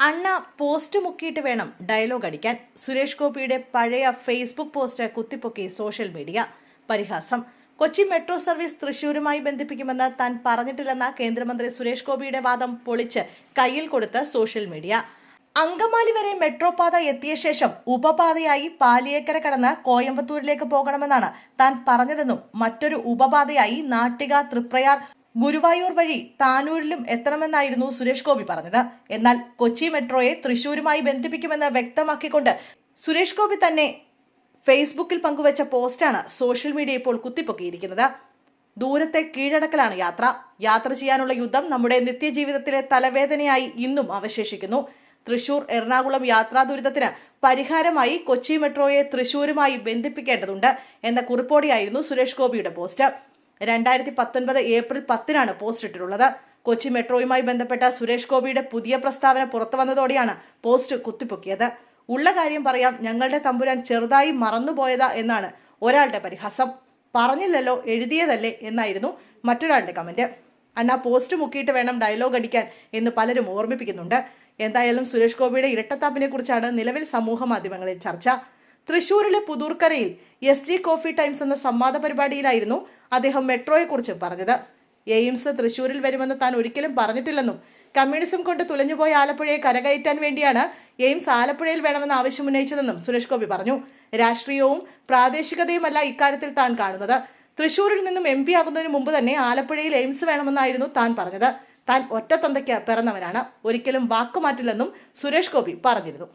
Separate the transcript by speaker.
Speaker 1: അണ്ണ പോസ്റ്റ് മുക്കിയിട്ട് വേണം ഡയലോഗ് അടിക്കാൻ. സുരേഷ് ഗോപിയുടെ പഴയ ഫേസ്ബുക്ക് പോസ്റ്റ് കുത്തിപ്പൊക്കി സോഷ്യൽ മീഡിയ പരിഹാസം. കൊച്ചി മെട്രോ സർവീസ് തൃശൂരുമായി ബന്ധിപ്പിക്കുമെന്ന് താൻ പറഞ്ഞിട്ടില്ലെന്ന കേന്ദ്രമന്ത്രി സുരേഷ് ഗോപിയുടെ വാദം പൊളിച്ച് കയ്യിൽ കൊടുത്ത് സോഷ്യൽ മീഡിയ അങ്കമാലി വരെ മെട്രോ പാത എത്തിയ ശേഷം ഉപപാതയായി പാലിയേക്കര കടന്ന് കോയമ്പത്തൂരിലേക്ക് പോകണമെന്നാണ് താൻ പറഞ്ഞതെന്നും മറ്റൊരു ഉപപാതയായി നാട്ടിക തൃപ്രയാർ ഗുരുവായൂർ വഴി താനൂരിലും എത്തണമെന്നായിരുന്നു സുരേഷ് ഗോപി പറഞ്ഞത്. എന്നാൽ കൊച്ചി മെട്രോയെ തൃശൂരുമായി ബന്ധിപ്പിക്കുമെന്ന് വ്യക്തമാക്കിക്കൊണ്ട് സുരേഷ് ഗോപി തന്നെ ഫേസ്ബുക്കിൽ പങ്കുവച്ച പോസ്റ്റാണ് സോഷ്യൽ മീഡിയ ഇപ്പോൾ കുത്തിപ്പൊക്കിയിരിക്കുന്നത്. ദൂരത്തെ കീഴടക്കലാണ് യാത്ര. യാത്ര ചെയ്യാനുള്ള യുദ്ധം നമ്മുടെ നിത്യജീവിതത്തിലെ തലവേദനയായി ഇന്നും അവശേഷിക്കുന്നു. തൃശൂർ എറണാകുളം യാത്രാ ദുരിതത്തിന് പരിഹാരമായി കൊച്ചി മെട്രോയെ തൃശൂരുമായി ബന്ധിപ്പിക്കേണ്ടതുണ്ട് എന്ന കുറിപ്പോടെയായിരുന്നു സുരേഷ് ഗോപിയുടെ പോസ്റ്റ്. രണ്ടായിരത്തി പത്തൊൻപത് ഏപ്രിൽ പത്തിനാണ് പോസ്റ്റ് ഇട്ടിട്ടുള്ളത്. കൊച്ചി മെട്രോയുമായി ബന്ധപ്പെട്ട സുരേഷ് ഗോപിയുടെ പുതിയ പ്രസ്താവന പുറത്തു വന്നതോടെയാണ് പോസ്റ്റ് കുത്തിപ്പൊക്കിയത്. ഉള്ള കാര്യം പറയാം ഞങ്ങളുടെ തമ്പുരാൻ ചെറുതായി മറന്നുപോയതാ എന്നാണ് ഒരാളുടെ പരിഹാസം. പറഞ്ഞില്ലല്ലോ എഴുതിയതല്ലേ എന്നായിരുന്നു മറ്റൊരാളുടെ കമന്റ്. അണ്ണാ പോസ്റ്റ് മുക്കിയിട്ട് വേണം ഡയലോഗ് അടിക്കാൻ എന്ന് പലരും ഓർമ്മിപ്പിക്കുന്നുണ്ട്. എന്തായാലും സുരേഷ് ഗോപിയുടെ ഇരട്ടത്താപ്പിനെ കുറിച്ചാണ് നിലവിൽ സമൂഹ മാധ്യമങ്ങളിൽ ചർച്ച. തൃശൂരിലെ പുതൂർക്കരയിൽ എസ് ജി കോഫി ടൈംസ് എന്ന സംവാദ പരിപാടിയിലായിരുന്നു അദ്ദേഹം മെട്രോയെക്കുറിച്ച് പറഞ്ഞത്. എയിംസ് തൃശൂരിൽ വരുമെന്ന് താൻ ഒരിക്കലും പറഞ്ഞിട്ടില്ലെന്നും കമ്മ്യൂണിസം കൊണ്ട് തുലഞ്ഞുപോയ ആലപ്പുഴയെ കരകയറ്റാൻ വേണ്ടിയാണ് എയിംസ് ആലപ്പുഴയിൽ വേണമെന്ന് ആവശ്യം ഉന്നയിച്ചതെന്നും സുരേഷ് ഗോപി പറഞ്ഞു. രാഷ്ട്രീയവും പ്രാദേശികതയുമല്ല ഇക്കാര്യത്തിൽ താൻ കാണുന്നത്. തൃശൂരിൽ നിന്നും എം പി ആകുന്നതിന് മുമ്പ് തന്നെ ആലപ്പുഴയിൽ എയിംസ് വേണമെന്നായിരുന്നു താൻ പറഞ്ഞത്. താൻ ഒറ്റത്തന്തയ്ക്ക് പിറന്നവനാണ്. ഒരിക്കലും വാക്കുമാറ്റില്ലെന്നും സുരേഷ് ഗോപി പറഞ്ഞിരുന്നു.